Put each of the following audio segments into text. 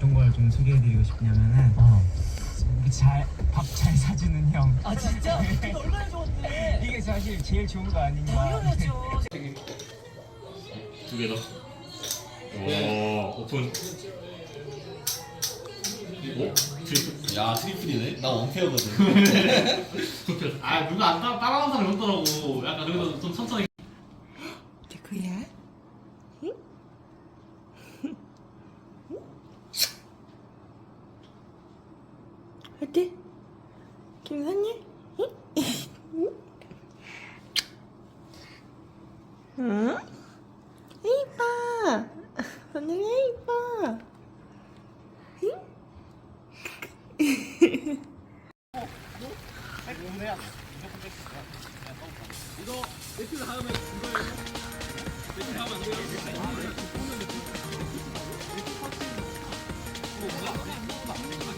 어떤 걸 좀 소개해드리고 싶냐면은 어. 이렇게 잘밥잘 사주는 형. 아 진짜? 이거 얼마나 좋았는데 이게 사실 제일 좋은 거 아닌가. 당연하죠 두개 더. 오, 오픈. 오, 트리플. 야 트리플이네. 나 원페어거든. 아, 누가 안 따, 따라온 사람이 없더라고. 약간 그래서 좀 천천히. 현이? 응? 이뻐. 오늘 이뻐. 이거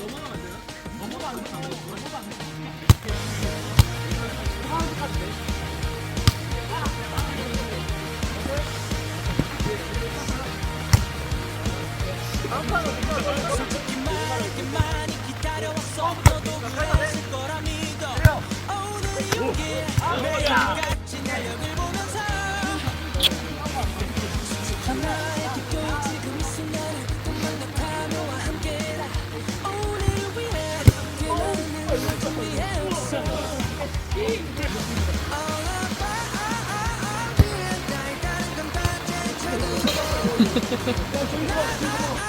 넘어가면 안 돼요? 넘어가면 안 돼요? 넘어가면 안 돼요? 야, 저기 봐, 저기 봐.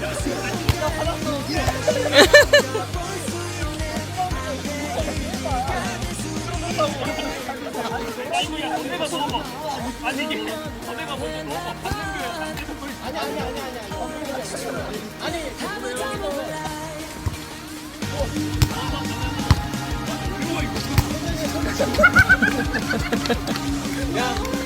Yes, 야.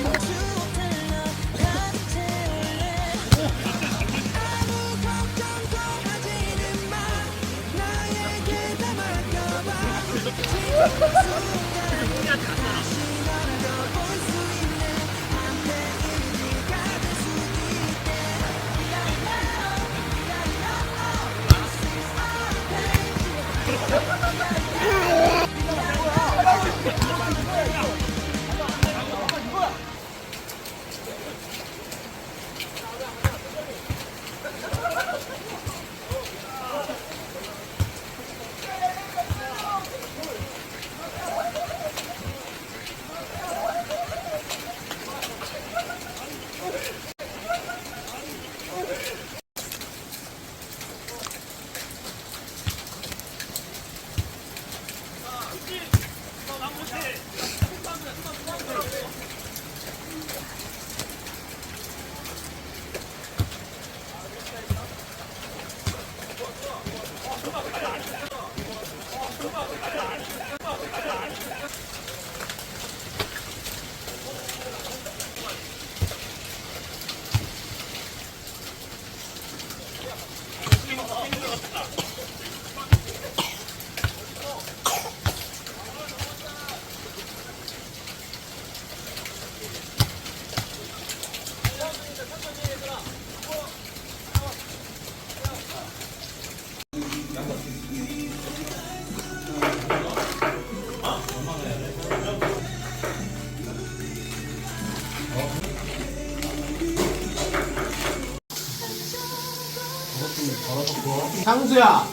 장수야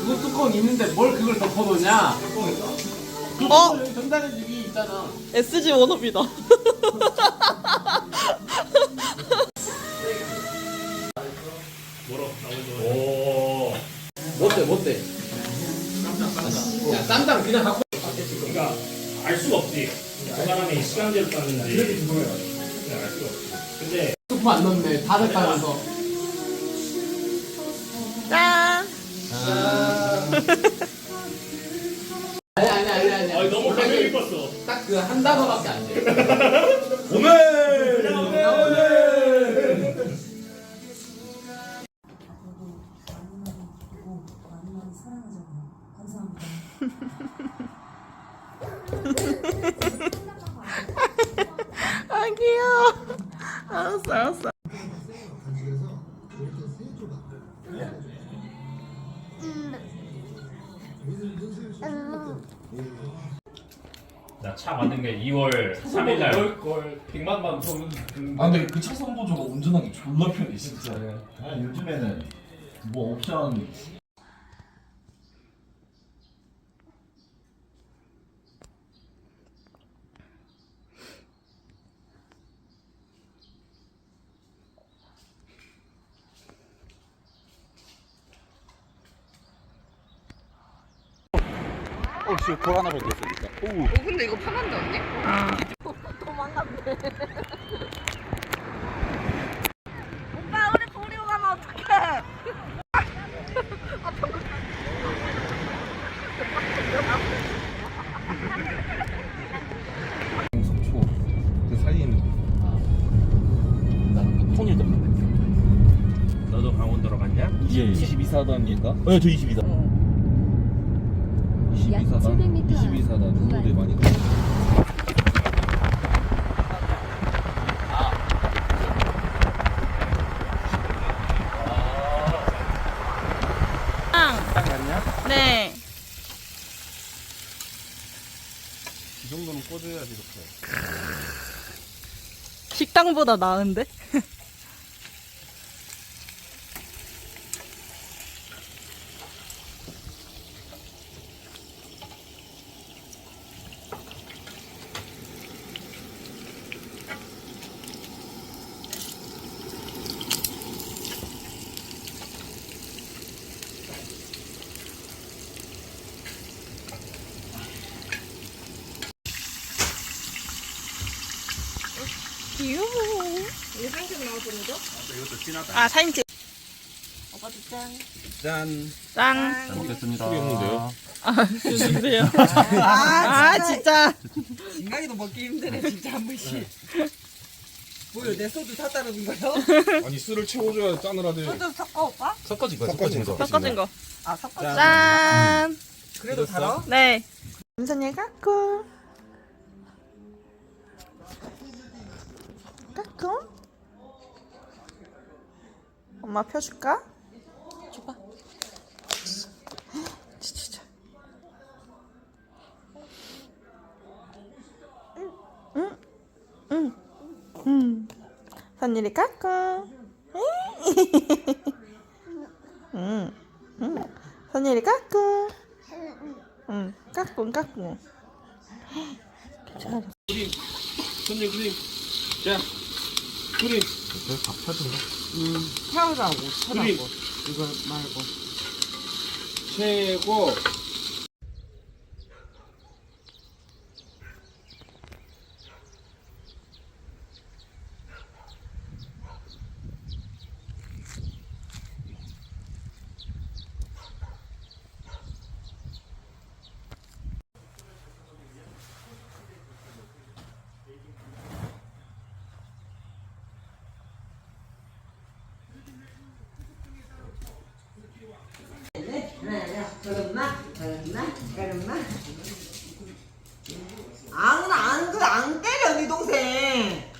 그거 뚜껑 있는데 뭘 그걸 덮어놓냐? 뚜껑 있다 어? 전달해주기 있잖아. SG 워너비다. 안 넣네 다 됐다면서 짠. 아니 아니 아니 아니 아, 너무 가격 입었어. 딱 그 한 단어밖에 안 돼 오늘 아 귀여워. 알았어 알았어. 나차 만든 게 2월 3일 날. 걸 100만 만 돈. 아 근데 그 차선 보조가 운전하기 졸라 편해 진짜. 아, 요즘에는 뭐 옵션 근데 이거 편한데 언니? 도망갔네. 오빠 우리 버리고 가면 어떡해? 속초 그 사이에 있는 나는 통일 떴는데 너도 강원도로 갔냐? 예 22사단인가? 네저 22사 22사단 22사단 중도대 많이 가 땅 맞냐? 네. 이 정도는 꽂아야지 이렇게 식당보다 나은데? 귀여워. 이거 사진 거? 이것도 진하다. 아, 사진 찍. 오빠도 짠. 짠 짠. 먹겠습니다 소리 없는데요? 아, 주세요. 아, 진짜. 인간이도 먹기 힘드네 진짜 한 번씩. 뭐요 내 소주 다 따르는 거요? 아니 술을 채워줘야 짠을 하대 소주 섞어 오빠? 섞어진 거 섞어진 거 섞어진 거. 아 섞어. 짠. 그래도 달아? 네. 김선이 까꿍. 까꿍. 엄마 펴줄까? 줘봐. 진짜. 응, 응, 응. 선일이 까꿍. 응, 응. 선일이 까꿍. 응, 까꿍 까꿍. 괜찮아. 손님 그림 자 그림 태우라고 그림 이거 말고. 최고 안, 안, 그, 안 때려, 네 동생.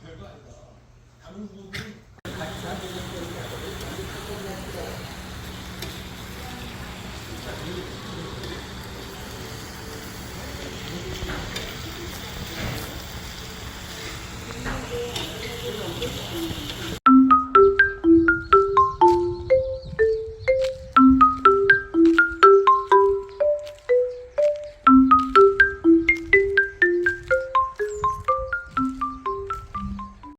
별거 아니다. 다른 후보들은